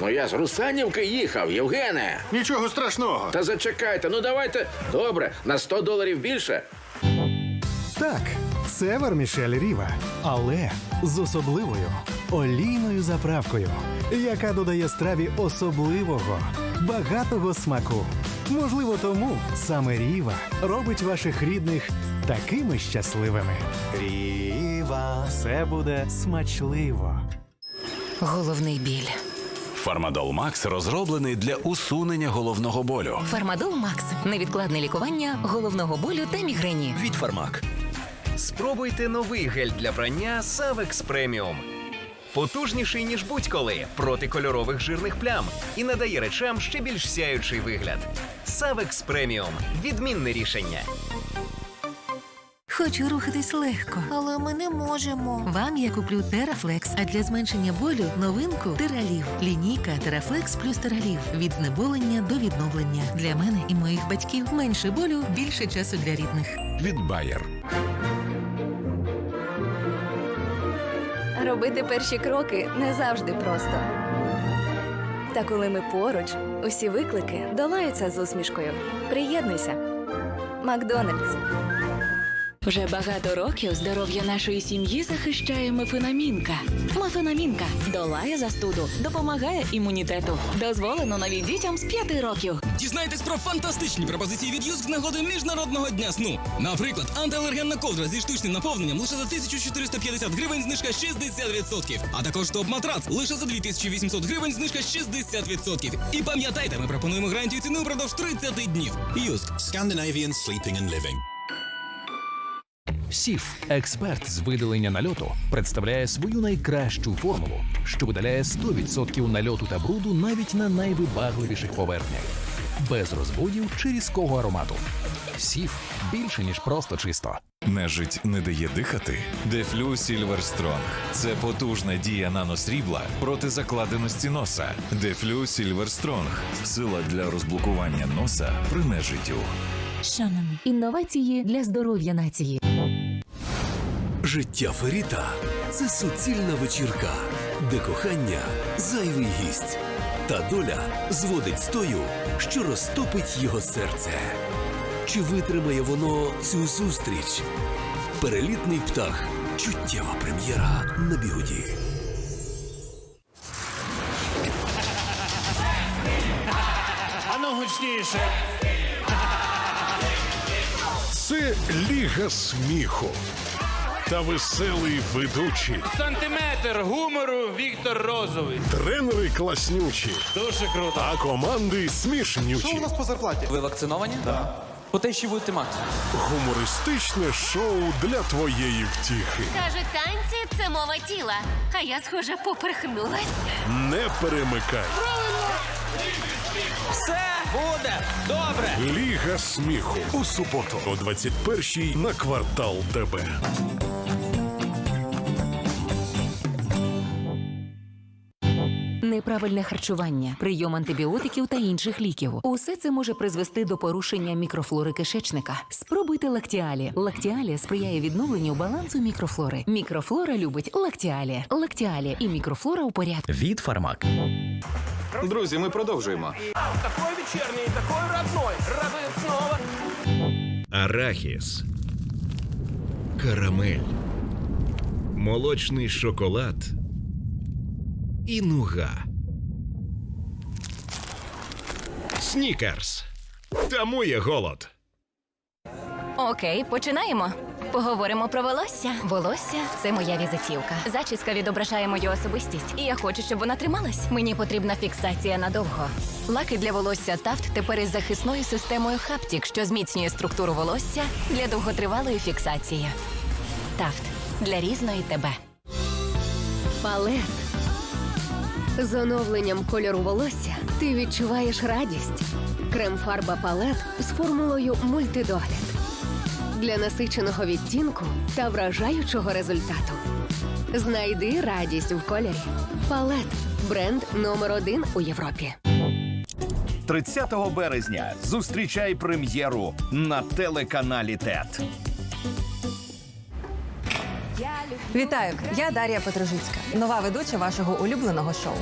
Ну я з Русанівки їхав, Євгене. Нічого страшного. Та зачекайте, ну давайте. Добре, на 100 доларів більше. Так, це вермішель Ріва, але з особливою олійною заправкою, яка додає страві особливого, багатого смаку. Можливо, тому саме Ріва робить ваших рідних такими щасливими. Ріва, все буде смачливо. Головний біль. Фармадол Макс розроблений для усунення головного болю. Фармадол Макс. Невідкладне лікування головного болю та мігрені. від Фармак. Спробуйте новий гель для прання Savex Premium. Потужніший, ніж будь-коли, проти кольорових жирних плям і надає речам ще більш сяючий вигляд. Savex Premium – відмінне рішення. Хочу рухатись легко. Але ми не можемо. Вам я куплю Терафлекс, а для зменшення болю новинку Тералів. Лінійка Терафлекс плюс Тералів. Від знеболення до відновлення. Для мене і моїх батьків менше болю, більше часу для рідних. Від Bayer. Робити перші кроки не завжди просто. Та коли ми поруч, усі виклики долаються з усмішкою. Приєднуйся. Макдональдс. Вже багато років здоров'я нашої сім'ї захищає мефенамінка. Мефенамінка долає застуду, допомагає імунітету. Дозволено навіть дітям з 5 років. Дізнайтесь про фантастичні пропозиції від Юск з нагоди Міжнародного дня сну. Наприклад, антиалергенна ковдра зі штучним наповненням лише за 1450 гривень, знижка 60%. А також топ-матрац лише за 2800 гривень, знижка 60%. І пам'ятайте, ми пропонуємо гарантію ціни впродовж 30 днів. Юск. Scandinavian Sleeping and Living. Сіф, експерт з видалення нальоту, представляє свою найкращу формулу, що видаляє 100% нальоту та бруду навіть на найвибагливіших поверхнях, без розводів чи різкого аромату. Сіф більше ніж просто чисто. Нежить не дає дихати. Дефлю Сільвер Стронг. Це потужна дія наносрібла проти закладеності носа. Дефлю Сільвер Стронг. Сила для розблокування носа при нежиттю. Шанан. Інновації для здоров'я нації. Життя Феріта це суцільна вечірка, де кохання зайвий гість, та доля зводить стою, що розтопить його серце. Чи витримає воно цю зустріч? Перелітний птах. Чуттєва прем'єра на бігуді. Ану гучніше. Це Ліга сміху та веселий ведучий. Сантиметр гумору Віктор Розовий. Тренери класнючі, Дуже круто. а команди смішнючі. по зарплаті? Ви вакциновані? Так. По те, що будете мати. Гумористичне шоу для твоєї втіхи. Каже, танці це мова тіла. А я, схоже, поперхнулась. Не перемикай. Все буде добре. Ліга сміху у суботу о 21-й на квартал ТБ. Неправильне харчування, прийом антибіотиків та інших ліків. Усе це може призвести до порушення мікрофлори кишечника. Спробуйте лактіалі. Лактіалі сприяє відновленню балансу мікрофлори. Мікрофлора любить лактіалі. Лактіалі і мікрофлора у порядку. Від Фармак. Друзі, ми продовжуємо. Такой вечерний, такой родной. Радует снова. Арахіс. Карамель. Молочний шоколад. І нуга. Снікерс. Тому є голод. Окей, починаємо. Поговоримо про волосся. Волосся це моя візитівка. Зачіска відображає мою особистість, і я хочу, щоб вона трималась. Мені потрібна фіксація надовго. Лаки для волосся Тафт тепер із захисною системою Хаптік, що зміцнює структуру волосся для довготривалої фіксації. Тафт для різної тебе. Палет. З оновленням кольору волосся ти відчуваєш радість. Крем-фарба палет з формулою мультидогляд. Для насиченого відтінку та вражаючого результату. Знайди радість в кольорі. Палет бренд номер один у Європі. 30 березня зустрічай прем'єру на телеканалі ТЕТ. Вітаю, я Дар'я Петрожицька, нова ведуча вашого улюбленого шоу.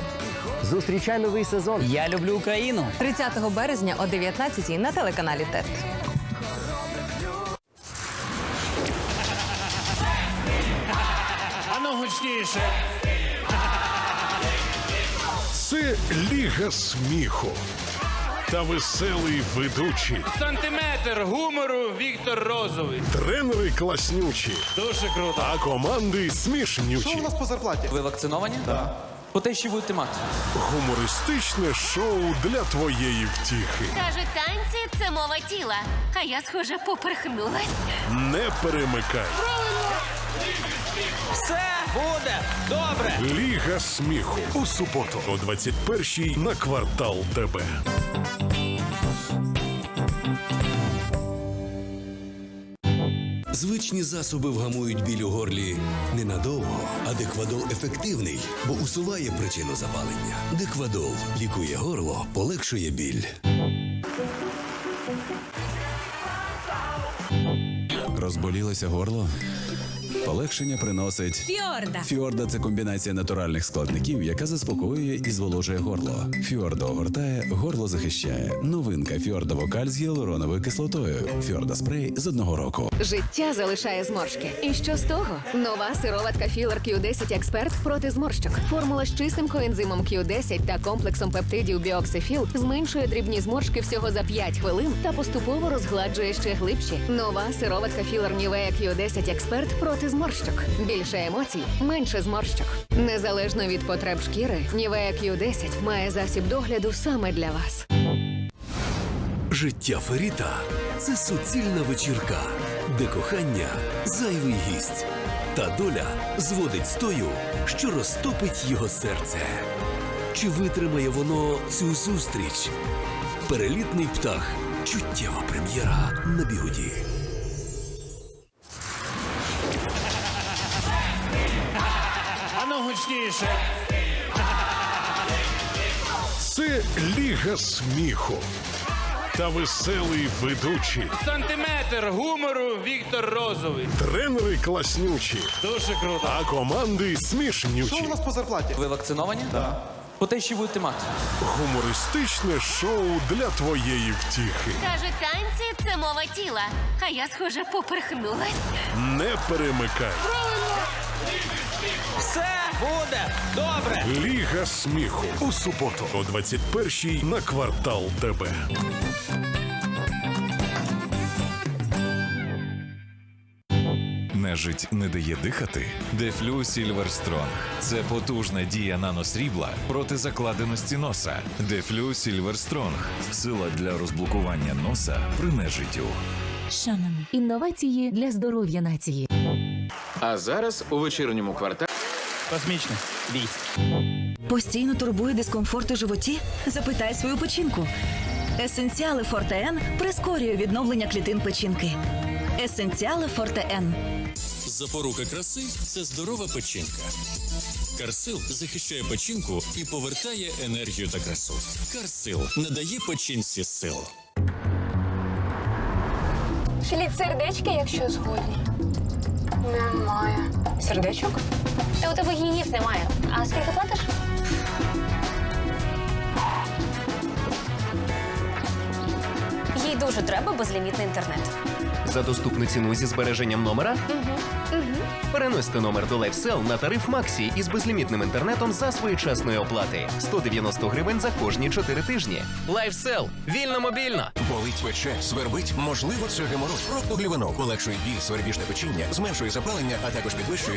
Зустрічай новий сезон. Я люблю Україну. 30 березня о 19 на телеканалі ТЕТ. Ану гучніше. Це Ліга сміху. Та веселий ведучий. Сантиметр гумору Віктор Розовий. Тренери класнючі. Дуже круто. А команди смішнючі. по зарплаті? Ви вакциновані? Так. По те, що будете мати. Гумористичне шоу для твоєї втіхи. Кажуть, танці це мова тіла. А я, схоже, поперхнулась. Не перемикай. Все буде добре. Ліга сміху у суботу о 21-й на квартал ТБ. Звичні засоби вгамують біль у горлі ненадовго, а деквадол ефективний, бо усуває причину запалення. Деквадол лікує горло, полегшує біль. Розболілося горло? Полегшення приносить Фіорда. Фіорда це комбінація натуральних складників, яка заспокоює і зволожує горло. Фіорда огортає, горло захищає. Новинка Фіорда Вокаль з гіалуроновою кислотою. Фіорда спрей з одного року. Життя залишає зморшки. І що з того? Нова сироватка Філер Q10 Експерт проти зморщок. Формула з чистим коензимом Q10 та комплексом пептидів Біоксифіл зменшує дрібні зморшки всього за 5 хвилин та поступово розгладжує ще глибші. Нова сироватка Філер Нівея Q10 Експерт проти зморщок. Більше емоцій, менше зморщок. Незалежно від потреб шкіри, Нівея Q10 має засіб догляду саме для вас. Життя Феріта це суцільна вечірка, де кохання зайвий гість, та доля зводить з тою, що розтопить його серце. Чи витримає воно цю зустріч? Перелітний птах. Чуттєва прем'єра на бігуді. Ану гучніше. Це Ліга сміху. Та веселий ведучий. Сантиметр гумору Віктор Розовий. Тренери класнючі. Дуже круто. А команди смішнючі. по зарплаті? Ви вакциновані? Так. По те, що будете мати. Гумористичне шоу для твоєї втіхи. Каже, танці це мова тіла. А я, схоже, поперхнулась. Не перемикай. Все буде добре. Ліга сміху у суботу о 21-й на квартал ТБ. Нежить не дає дихати. Дефлю Сільвер Стронг. Це потужна дія наносрібла проти закладеності носа. Дефлю Сільвер Стронг. Сила для розблокування носа при нежиттю. Шанан. Інновації для здоров'я нації. А зараз у вечірньому кварталі. Космічне. Військ. Постійно турбує дискомфорт у животі? Запитай свою печінку. Есенціали Форте Н прискорює відновлення клітин печінки. Есенціали Форте Н. Запорука краси це здорова печінка. Карсил захищає печінку і повертає енергію та красу. Карсил надає печінці сил. Шліть сердечки, якщо згодні. Немає. Сердечок? Та у тебе гіїв немає. А скільки платиш? Їй дуже треба безлімітний інтернет. За доступну ціну зі збереженням номера переносьте номер до LifeSell на тариф Максі із безлімітним інтернетом за своєчасної оплати 190 гривень за кожні 4 тижні. LifeSell. вільно мобільно. Болить пече, свербить, можливо, це геморрой. Проктоглівенол полегшує біль, свербіжне печіння, зменшує запалення, а також підвищує